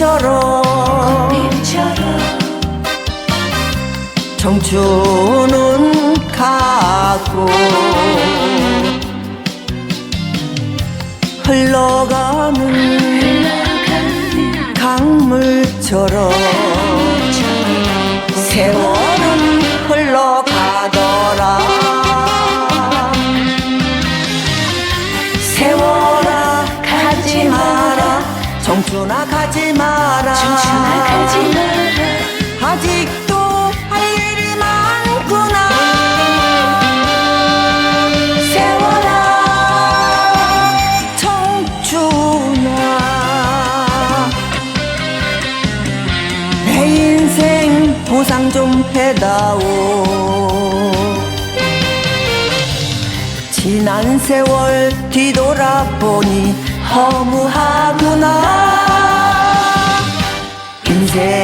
꽃처럼, 청춘은 가고 흘러가는 강물처럼 세월 청춘아 가지 마라. 청춘아 가지 마라. 아직도 할 일이 많구나. 세월아 청춘아. 내 인생 보상 좀 해다오. 지난 세월 뒤돌아보니 허무하구나. 인생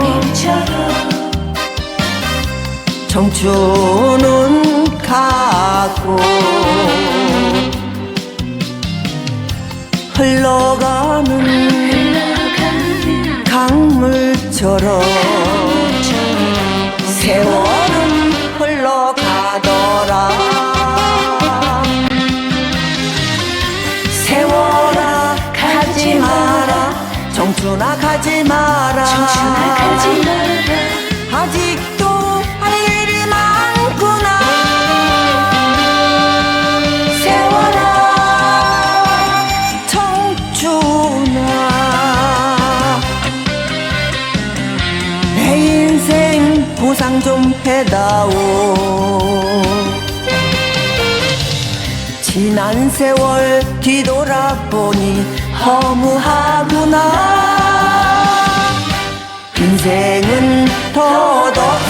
빛처럼 청춘은 가고 흘러가는 강물처럼 세월은 흘러가더라. 세월아 가지 마라 청춘아 가지 마라. 청춘아 가지 마라. 아직도 할 일이 많구나. 세월아 청춘아. 내 인생 보상 좀 해다오 지난 세월 뒤돌아보니 허무하구나. 인생은 덧없어라